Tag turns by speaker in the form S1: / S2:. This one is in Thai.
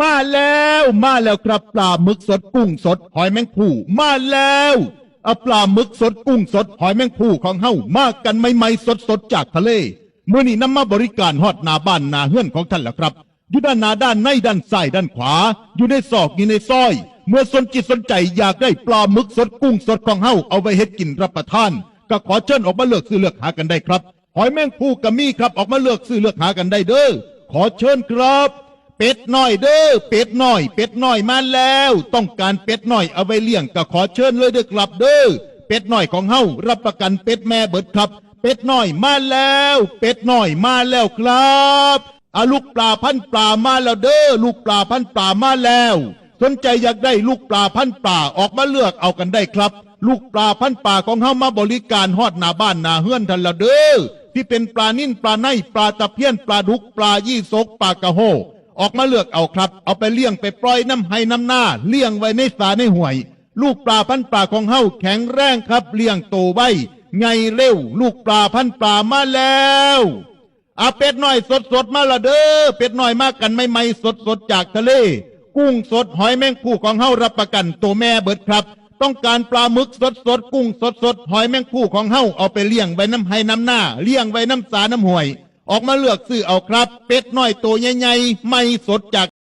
S1: มาแล้วมาแล้วครับปลาหมึกสดกุ้งสด หอยแมงผู้มาแล้วเอาปลาหมึกสดกุ้งสด หอยแมงผู้ของเฮามากันใหม่ๆสดๆจากทะเลเมื่อนี้นำมาบริการฮอดนาบ้านนาเฮือนของท่านแล้วครับอยู่ด้านหน้าด้านในด้านซ้ายด้านขวา อยู่ในซอกอยู่ในซอย เมื่อสนจิตสนใจอยากได้ปลาหมึกสดกุ้งสดของเฮาเอาไปเฮ็ดกินรับประทาน ก็ขอเชิญออกมาเลือกซื้อเลือกหากันได้ครับ หอยแมงผู้กับมีครับออกมาเลือกซื้อเลือกหากันได้เด้อขอเชิญครับ เป็ดน้อยเด้อเป็ดน้อย เป็ดน้อยมาแล้ว ต้องการเป็ดน้อยเอาไว้เลี้ยงก็ขอเชิญเลยเด้อครับเด้อเป็ดน้อยของเฮารับประกันเป็ดแม่เบิดครับ เป็ดน้อยมาแล้ว เป็ดน้อยมาแล้วครับอาลูกปลาพันปลามาแล้วเด้อลูกปลาพันปลามาแล้ว สนใจอยากได้ลูกปลาพันป่าออกมาเลือกเอากันได้ครับ ลูกปลาพันป่าของเฮามาบริการฮอดหน้าบ้านหน้าเฮือนทันละเด้อที่เป็นปลานิ่นปลาในปลาตะเพียนปลาดุกปลายี่สกปลากระโห ออกมาเลือกเอาครับ เอาไปเลี้ยงไปปล่อยน้ำให้น้ำหน้า เลี้ยงไว้ในสาในห่วย ลูกปลาพันป่าของเฮาแข็งแรงครับ เลี้ยงโตไว้ไงเร็ว ลูกปลาพันป่ามาแล้วอาเป็ดหน้อยสดสดมาละเด้อเป็ดหน้อยมากันไม่ไม่สดสดจากทะเล กุ้งสดหอยแมงผู้ของเฮารับประกันตัวแม่เบิดครับ ต้องการปลาหมึกสดสดกุ้งสดสดหอยแมงผู้ของเฮาเอาไปเลี้ยงไว้น้ำให้น้ำหน้าเลี้ยงไว้น้ำสาน้ำห่วย ออกมาเลือกซื้อเอาครับ เป็ดน้อยตัวใหญ่ๆไม่สดจาก